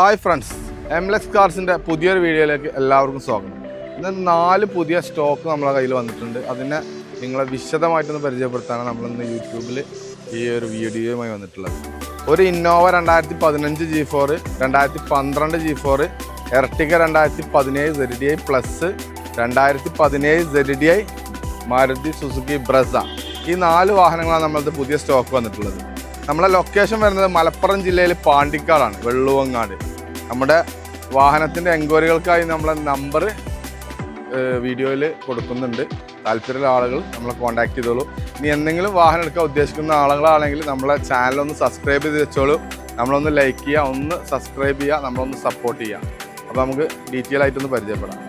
Hi friends M Emlex കാർസിന്റെ പുതിയൊരു വീഡിയോയിലേക്ക് എല്ലാവർക്കും സ്വാഗതം. ഇന്ന് നാല് പുതിയ സ്റ്റോക്ക് നമ്മളെ കയ്യിൽ വന്നിട്ടുണ്ട്. അതിനെ നിങ്ങളെ വിശദമായിട്ടൊന്ന് പരിചയപ്പെടുത്താനാണ് നമ്മളിന്ന് യൂട്യൂബിൽ ഈ ഒരു വീഡിയോയുമായി വന്നിട്ടുള്ളത്. ഒരു ഇന്നോവ രണ്ടായിരത്തി പതിനഞ്ച് ജി ഫോർ രണ്ടായിരത്തി പന്ത്രണ്ട് ജി ഫോർ എർട്ടിക രണ്ടായിരത്തി പതിനേഴ് സെഡ് ഡി ഐ പ്ലസ് രണ്ടായിരത്തി പതിനേഴ് Z D I Maruti Suzuki Brezza ഈ നാല് വാഹനങ്ങളാണ് നമ്മളത് പുതിയ സ്റ്റോക്ക് വന്നിട്ടുള്ളത്. നമ്മളെ ലൊക്കേഷൻ വരുന്നത് മലപ്പുറം ജില്ലയിൽ പാണ്ടിക്കാടാണ് വെള്ളുവങ്ങാട്. നമ്മുടെ വാഹനത്തിന്റെ എൻക്വയറികൾക്കായി നമ്മളെ നമ്പർ വീഡിയോയിൽ കൊടുക്കുന്നുണ്ട്. താല്പര്യമുള്ള ആളുകൾ നമ്മളെ കോൺടാക്ട് ചെയ്തോളൂ. ഇനി എന്തെങ്കിലും വാഹനം എടുക്കാൻ ഉദ്ദേശിക്കുന്ന ആളുകളാണെങ്കിൽ നമ്മളെ ചാനലൊന്ന് സബ്സ്ക്രൈബ് ചെയ്ത് വെച്ചോളൂ. നമ്മളൊന്ന് ലൈക്ക് ചെയ്യുക ഒന്ന് സബ്സ്ക്രൈബ് ചെയ്യുക നമ്മളൊന്ന് സപ്പോർട്ട് ചെയ്യുക. അപ്പോൾ നമുക്ക് ഡീറ്റെയിൽ ആയിട്ടൊന്ന് പരിചയപ്പെടാം.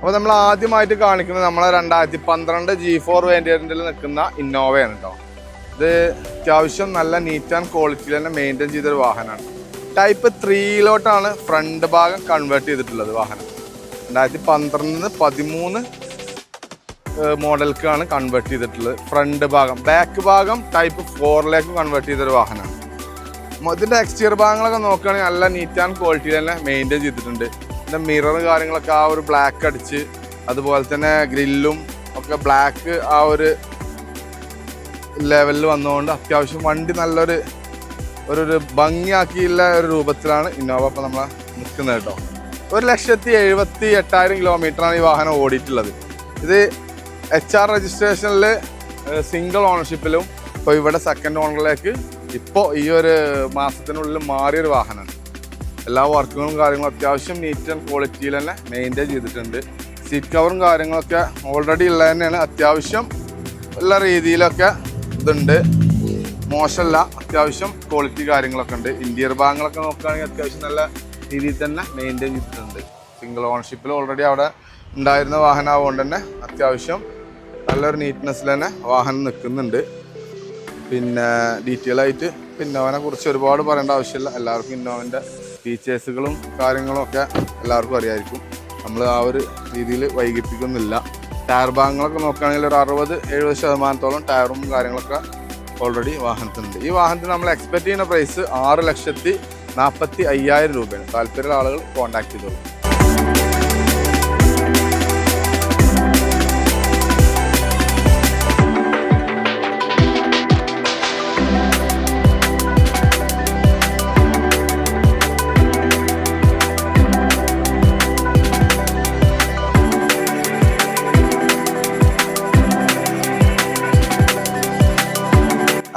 അപ്പോൾ നമ്മൾ ആദ്യമായിട്ട് കാണിക്കുന്നത് നമ്മളെ രണ്ടായിരത്തി പന്ത്രണ്ട് ജി ഫോർ വേരിയന്റിൽ നിൽക്കുന്ന ഇന്നോവയാണ് കേട്ടോ ഇത് അത്യാവശ്യം നല്ല നീറ്റ് ആൻഡ് ക്വാളിറ്റിയിൽ തന്നെ മെയിന്റെയിൻ ചെയ്തൊരു വാഹനമാണ്. ടൈപ്പ് ത്രീയിലോട്ടാണ് ഫ്രണ്ട് ഭാഗം കൺവേർട്ട് ചെയ്തിട്ടുള്ളത് വാഹനം. രണ്ടായിരത്തി പന്ത്രണ്ടിന് പതിമൂന്ന് മോഡൽക്കാണ് കൺവേർട്ട് ചെയ്തിട്ടുള്ളത്. ഫ്രണ്ട് ഭാഗം ബാക്ക് ഭാഗം ടൈപ്പ് ഫോറിലേക്ക് കൺവേർട്ട് ചെയ്തൊരു വാഹനമാണ്. ഇതിന്റെ എക്സ്റ്റീരിയർ ഭാഗങ്ങളൊക്കെ നോക്കുകയാണെങ്കിൽ നല്ല നീറ്റ് ആൻഡ് ക്വാളിറ്റി തന്നെ മെയിന്റെയിൻ ചെയ്തിട്ടുണ്ട്. ഇതിന്റെ മിറർ കാര്യങ്ങളൊക്കെ ആ ഒരു ബ്ലാക്ക് അടിച്ച് അതുപോലെ തന്നെ ഗ്രില്ലും ഒക്കെ ബ്ലാക്ക് ആ ഒരു ലെവലിൽ വന്നുകൊണ്ട് അത്യാവശ്യം വണ്ടി നല്ലൊരു ഒരു ഒരു ഭംഗിയാക്കിയുള്ള ഒരു രൂപത്തിലാണ് ഇന്നോവ ഇപ്പം നമ്മൾ നിൽക്കുന്നത് കേട്ടോ. ഒരു ലക്ഷത്തി എഴുപത്തി എട്ടായിരം കിലോമീറ്ററാണ് ഈ വാഹനം ഓടിയിട്ടുള്ളത്. ഇത് എച്ച് ആർ രജിസ്ട്രേഷനിൽ സിംഗിൾ ഓണർഷിപ്പിലും ഇപ്പോൾ ഇവിടെ സെക്കൻഡ് ഓണറിലേക്ക് ഇപ്പോൾ ഈ ഒരു മാസത്തിനുള്ളിൽ മാറിയൊരു വാഹനമാണ് എല്ലാ വർക്കുകളും കാര്യങ്ങളും അത്യാവശ്യം നീറ്റ് ആൻഡ് ക്വാളിറ്റിയിൽ തന്നെ മെയിന്റെയിൻ ചെയ്തിട്ടുണ്ട്. സീറ്റ് കവറും കാര്യങ്ങളൊക്കെ ഓൾറെഡി ഉള്ളത് തന്നെയാണ്. അത്യാവശ്യം ഉള്ള രീതിയിലൊക്കെ ഇതുണ്ട്. മോശമല്ല അത്യാവശ്യം ക്വാളിറ്റി കാര്യങ്ങളൊക്കെ ഉണ്ട്. ഇന്റീരിയർ ഭാഗങ്ങളൊക്കെ നോക്കുകയാണെങ്കിൽ അത്യാവശ്യം നല്ല രീതിയിൽ തന്നെ മെയിന്റെയിൻ ചെയ്തിട്ടുണ്ട്. സിംഗിൾ ഓണർഷിപ്പിൽ ഓൾറെഡി അവിടെ ഉണ്ടായിരുന്ന വാഹനമാവുകൊണ്ട് തന്നെ അത്യാവശ്യം നല്ലൊരു നീറ്റ്നെസ്സിൽ തന്നെ വാഹനം നിൽക്കുന്നുണ്ട്. പിന്നെ ഡീറ്റെയിൽ ആയിട്ട് ഇന്നോവനെ കുറിച്ച് ഒരുപാട് പറയേണ്ട ആവശ്യമില്ല. എല്ലാവർക്കും ഇന്നോവന്റെ ഫീച്ചേഴ്സുകളും കാര്യങ്ങളും ഒക്കെ എല്ലാവർക്കും അറിയായിരിക്കും. നമ്മൾ ആ ഒരു രീതിയിൽ വൈകിപ്പിക്കുന്നില്ല. ടയർ ഭാഗങ്ങളൊക്കെ നോക്കുകയാണെങ്കിൽ ഒരു അറുപത് എഴുപത് ശതമാനത്തോളം ടയറും കാര്യങ്ങളൊക്കെ ഓൾറെഡി വാഹനത്തിനുണ്ട്. ഈ വാഹനത്തിന് നമ്മൾ എക്സ്പെക്ട് ചെയ്യുന്ന പ്രൈസ് ആറ് ലക്ഷത്തി നാൽപ്പത്തി അയ്യായിരം രൂപയാണ്. താല്പര്യമുള്ള ആളുകൾ കോൺടാക്ട് ചെയ്തോളൂ.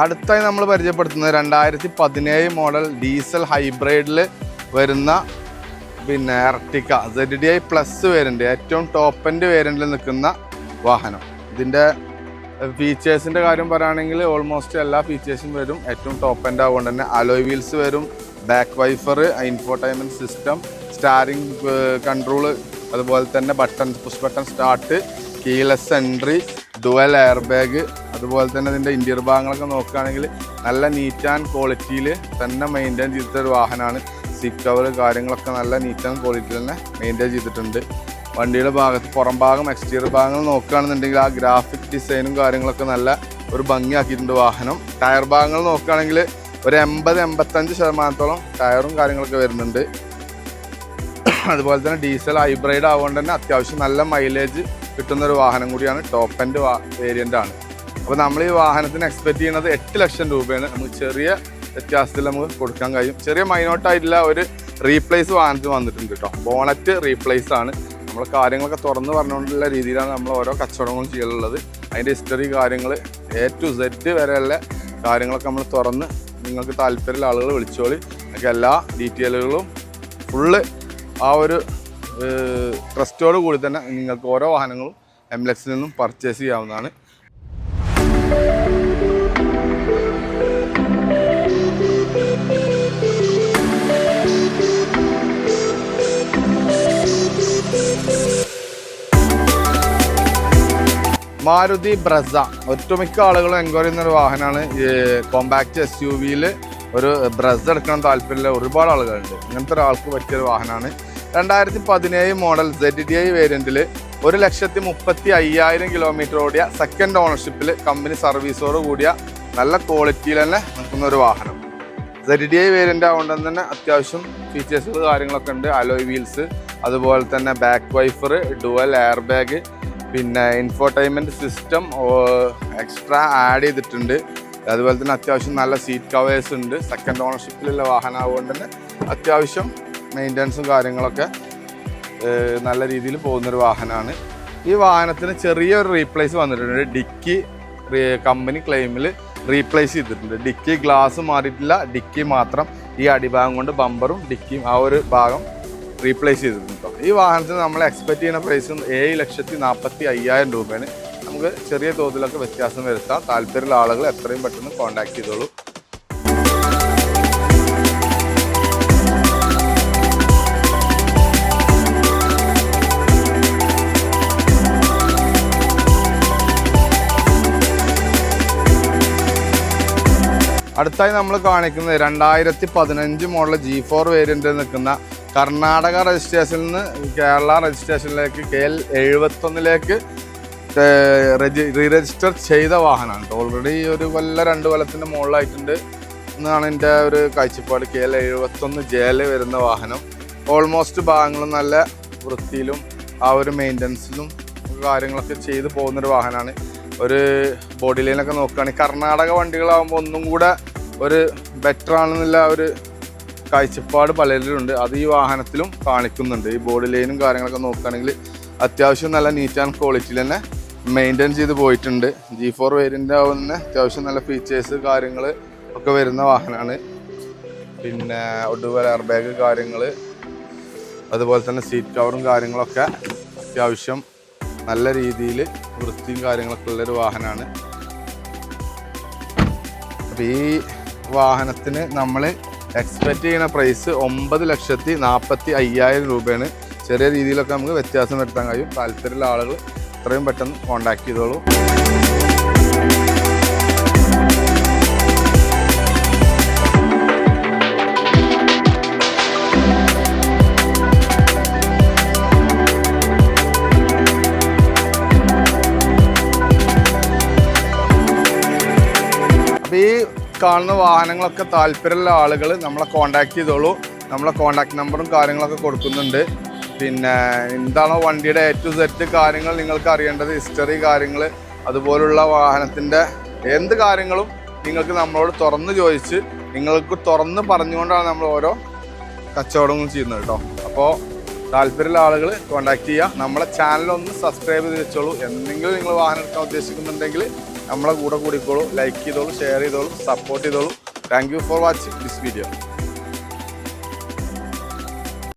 അടുത്തായി നമ്മൾ പരിചയപ്പെടുത്തുന്നത് രണ്ടായിരത്തി പതിനേഴ് മോഡൽ ഡീസൽ ഹൈബ്രിഡിൽ വരുന്ന പിന്നെ Ertiga Z D I plus variant ഏറ്റവും ടോപ്പ് എൻഡ് നിൽക്കുന്ന വാഹനം. ഇതിന്റെ ഫീച്ചേഴ്സിന്റെ കാര്യം പറയുകയാണെങ്കിൽ ഓൾമോസ്റ്റ് എല്ലാ ഫീച്ചേഴ്സും വരും. ഏറ്റവും ടോപ്പ് എൻഡ് ആവുകൊണ്ട് തന്നെ അലോയ് വീൽസ് വരും back wiper infotainment system steering control അതുപോലെ തന്നെ button push button start keyless entry dual air bag അതുപോലെ തന്നെ ഇതിന്റെ ഇന്റീരിയർ ഭാഗങ്ങളൊക്കെ നോക്കുകയാണെങ്കിൽ നല്ല നീറ്റ് ആൻഡ് ക്വാളിറ്റിയിൽ തന്നെ മെയിന്റെയിൻ ചെയ്തിട്ട ഒരു വാഹനമാണ്. സീറ്റ് കവർ കാര്യങ്ങളൊക്കെ നല്ല നീറ്റ് ആൻഡ് ക്വാളിറ്റിയിൽ തന്നെ മെയിന്റെയിൻ ചെയ്തിട്ടുണ്ട്. വണ്ടിയുടെ ഭാഗത്ത് പുറം ഭാഗം എക്സ്റ്റീരിയർ ഭാഗങ്ങൾ നോക്കുകയാണെന്നുണ്ടെങ്കിൽ ആ ഗ്രാഫിക് ഡിസൈനും കാര്യങ്ങളൊക്കെ നല്ല ഒരു ഭംഗിയാക്കിയിട്ടുണ്ട് വാഹനം. ടയർ ഭാഗങ്ങൾ നോക്കുകയാണെങ്കിൽ ഒരു എൺപത് എൺപത്തഞ്ച് ശതമാനത്തോളം ടയറും കാര്യങ്ങളൊക്കെ വരുന്നുണ്ട്. അതുപോലെ തന്നെ ഡീസൽ ഹൈബ്രൈഡ് ആവുകൊണ്ട് തന്നെ അത്യാവശ്യം നല്ല മൈലേജ് കിട്ടുന്ന ഒരു വാഹനം കൂടിയാണ്. ടോപ്പ് എൻഡ് വേരിയന്റ് ആണ്. അപ്പോൾ നമ്മൾ ഈ വാഹനത്തിന് എക്സ്പെക്ട് ചെയ്യുന്നത് എട്ട് ലക്ഷം രൂപയാണ്. നമുക്ക് ചെറിയ വ്യത്യാസത്തിൽ നമുക്ക് കൊടുക്കാൻ കഴിയും. ചെറിയ മൈനോട്ടായിട്ടുള്ള ഒരു റീപ്ലേസ് വാഹനത്തിൽ വന്നിട്ടുണ്ട് കേട്ടോ ബോണറ്റ് റീപ്ലേസ് ആണ്. നമ്മൾ കാര്യങ്ങളൊക്കെ തുറന്ന് പറഞ്ഞുകൊണ്ടുള്ള രീതിയിലാണ് നമ്മൾ ഓരോ കച്ചവടങ്ങളും ചെയ്യാനുള്ളത്. അതിന്റെ ഹിസ്റ്ററി കാര്യങ്ങൾ എ ടു സെഡ് വരെയുള്ള കാര്യങ്ങളൊക്കെ നമ്മൾ തുറന്ന് നിങ്ങൾക്ക് താല്പര്യമുള്ള ആളുകൾ വിളിച്ചോളി. നിങ്ങൾക്ക് എല്ലാ ഡീറ്റെയിലുകളും ഫുള്ള് ആ ഒരു ട്രസ്റ്റോട് കൂടി തന്നെ നിങ്ങൾക്ക് ഓരോ വാഹനങ്ങളും എംലെക്സിൽ നിന്നും പർച്ചേസ് ചെയ്യാവുന്നതാണ്. മാരുതി ബ്രസ. ഒട്ടുമിക്ക ആളുകളും എൻക്വയറി ചെയ്യുന്ന ഒരു വാഹനമാണ്. കോമ്പാക്ട് എസ് യു വിയിൽ ഒരു ബ്രസ എടുക്കാൻ താല്പര്യമുള്ള ഒരുപാട് ആളുകളുണ്ട്. ഇങ്ങനത്തെ ഒരാൾക്ക് പറ്റിയ ഒരു വാഹനമാണ്. രണ്ടായിരത്തി പതിനേഴ് മോഡൽ സെഡ് ഡി ഐ വേരിയന്റിൽ ഒരു ലക്ഷത്തി മുപ്പത്തി അയ്യായിരം കിലോമീറ്റർ ഓടിയ സെക്കൻഡ് ഓണർഷിപ്പിൽ കമ്പനി സർവീസോട് കൂടിയ നല്ല ക്വാളിറ്റിയിൽ തന്നെ നിൽക്കുന്ന ഒരു വാഹനം. സെഡ് ഡി ഐ വേരിയന്റ് ആയതുകൊണ്ട് തന്നെ അത്യാവശ്യം ഫീച്ചേഴ്സ് കാര്യങ്ങളൊക്കെ ഉണ്ട്. അലോയ് വീൽസ് അതുപോലെ തന്നെ back wiper dual air bag പിന്നെ ഇൻഫോർടൈൻമെന്റ് സിസ്റ്റം എക്സ്ട്രാ ആഡ് ചെയ്തിട്ടുണ്ട്. അതുപോലെ തന്നെ അത്യാവശ്യം നല്ല സീറ്റ് കവേഴ്സ് ഉണ്ട്. സെക്കൻഡ് ഓണർഷിപ്പിലുള്ള വാഹനം ആവുകൊണ്ട് തന്നെ അത്യാവശ്യം മെയിന്റനൻസും കാര്യങ്ങളൊക്കെ നല്ല രീതിയിൽ പോകുന്നൊരു വാഹനമാണ്. ഈ വാഹനത്തിന് ചെറിയൊരു റീപ്ലേസ് വന്നിട്ടുണ്ട്. ഡിക്കി കമ്പനി ക്ലെയിമിൽ റീപ്ലേസ് ചെയ്തിട്ടുണ്ട്. ഡിക്കി ഗ്ലാസ് മാറിയിട്ടില്ല. ഡിക്കി മാത്രം ഈ അടിഭാഗം കൊണ്ട് ബമ്പറും ഡിക്കിയും ആ ഒരു ഭാഗം റീപ്ലേസ് ചെയ്തിട്ടുണ്ട് ഈ വാഹനത്തിന് നമ്മൾ എക്സ്പെക്ട് ചെയ്യുന്ന പ്രൈസ് ഏഴ് ലക്ഷത്തി നാൽപ്പത്തി അയ്യായിരം രൂപയാണ് നമുക്ക് ചെറിയ തോതിലൊക്കെ വ്യത്യാസം വരുത്താം. താല്പര്യമുള്ള ആളുകൾ എത്രയും പെട്ടെന്ന് കോൺടാക്ട് ചെയ്തോളൂ. അടുത്തായി നമ്മൾ കാണിക്കുന്നത് രണ്ടായിരത്തി പതിനഞ്ച് മോഡൽ ജി ഫോർ വേരിയന്റ് നിൽക്കുന്ന കർണാടക രജിസ്ട്രേഷനിൽ നിന്ന് കേരള രജിസ്ട്രേഷനിലേക്ക് കെ എൽ എഴുപത്തൊന്നിലേക്ക് റീ രജിസ്റ്റർ ചെയ്ത വാഹനമാണ് ഓൾറെഡി ഒരു കൊല്ല രണ്ട് കൊല്ലത്തിന്റെ മുകളിലായിട്ടുണ്ട് എന്നാണ് എന്റെ ഒരു കാഴ്ചപ്പാട്. കെ എൽ എഴുപത്തൊന്ന് ജേൽ വരുന്ന വാഹനം. ഓൾമോസ്റ്റ് ഭാഗങ്ങളും നല്ല വൃത്തിയിലും ആ ഒരു മെയിന്റനൻസിലും കാര്യങ്ങളൊക്കെ ചെയ്തു പോകുന്നൊരു വാഹനമാണ്. ഒരു ബോഡി ലൈനൊക്കെ നോക്കുകയാണെങ്കിൽ കർണാടക വണ്ടികളാകുമ്പോൾ ഒന്നും കൂടെ ഒരു ബെറ്റർ ആണെന്നുള്ള ഒരു കാഴ്ചപ്പാട് പലരിലും ഉണ്ട് അത് ഈ വാഹനത്തിലും കാണിക്കുന്നുണ്ട്. ഈ ബോഡി ലൈനും കാര്യങ്ങളൊക്കെ നോക്കുകയാണെങ്കിൽ അത്യാവശ്യം നല്ല നീറ്റ് ആൻഡ് ക്വാളിറ്റിയിൽ തന്നെ മെയിന്റെയിൻ ചെയ്ത് പോയിട്ടുണ്ട്. ജി ഫോർ വേരിയന്റ് ആവുന്ന അത്യാവശ്യം നല്ല ഫീച്ചേഴ്സ് കാര്യങ്ങൾ ഒക്കെ വരുന്ന വാഹനമാണ്. പിന്നെ ഒടുവല എയർ ബാഗ് കാര്യങ്ങൾ അതുപോലെ തന്നെ സീറ്റ് കവറും കാര്യങ്ങളൊക്കെ അത്യാവശ്യം നല്ല രീതിയിൽ വൃത്തിയും കാര്യങ്ങളൊക്കെ ഉള്ളൊരു വാഹനമാണ്. അപ്പോൾ ഈ വാഹനത്തിന് നമ്മൾ എക്സ്പെക്റ്റ് ചെയ്യുന്ന പ്രൈസ് ഒമ്പത് ലക്ഷത്തി നാൽപ്പത്തി അയ്യായിരം രൂപയാണ്. ചെറിയ രീതിയിലൊക്കെ നമുക്ക് വ്യത്യാസം വരുത്താൻ കഴിയും. താല്പര്യമുള്ള ആളുകൾ എത്രയും പെട്ടെന്ന് കോൺടാക്ട് ചെയ്തോളൂ. കാണുന്ന വാഹനങ്ങളൊക്കെ താല്പര്യമുള്ള ആളുകൾ നമ്മളെ കോണ്ടാക്ട് ചെയ്തോളൂ. നമ്മളെ കോണ്ടാക്ട് നമ്പറും കാര്യങ്ങളൊക്കെ കൊടുക്കുന്നുണ്ട്. പിന്നെ എന്താണോ വണ്ടിയുടെ എ ടു സെറ്റ് കാര്യങ്ങൾ നിങ്ങൾക്ക് അറിയേണ്ടത് ഹിസ്റ്ററി കാര്യങ്ങൾ അതുപോലുള്ള വാഹനത്തിന്റെ എന്ത് കാര്യങ്ങളും നിങ്ങൾക്ക് നമ്മളോട് തുറന്ന് ചോദിച്ച് നിങ്ങൾക്ക് തുറന്ന് പറഞ്ഞുകൊണ്ടാണ് നമ്മൾ ഓരോ കച്ചവടങ്ങളും ചെയ്യുന്നത് കേട്ടോ. അപ്പോൾ താല്പര്യമുള്ള ആളുകൾ കോണ്ടാക്ട് ചെയ്യുക. നമ്മളെ ചാനലൊന്ന് സബ്സ്ക്രൈബ് ചെയ്ത് വെച്ചോളൂ. എന്തെങ്കിലും നിങ്ങൾ വാഹനം എടുക്കാൻ ഉദ്ദേശിക്കുന്നുണ്ടെങ്കിൽ നമ്മളെ കൂടെ കൂടിക്കോളൂ ലൈക്ക് ചെയ്തോളൂ ഷെയർ ചെയ്തോളൂ സപ്പോർട്ട് ചെയ്തോളൂ. Thank for watching this video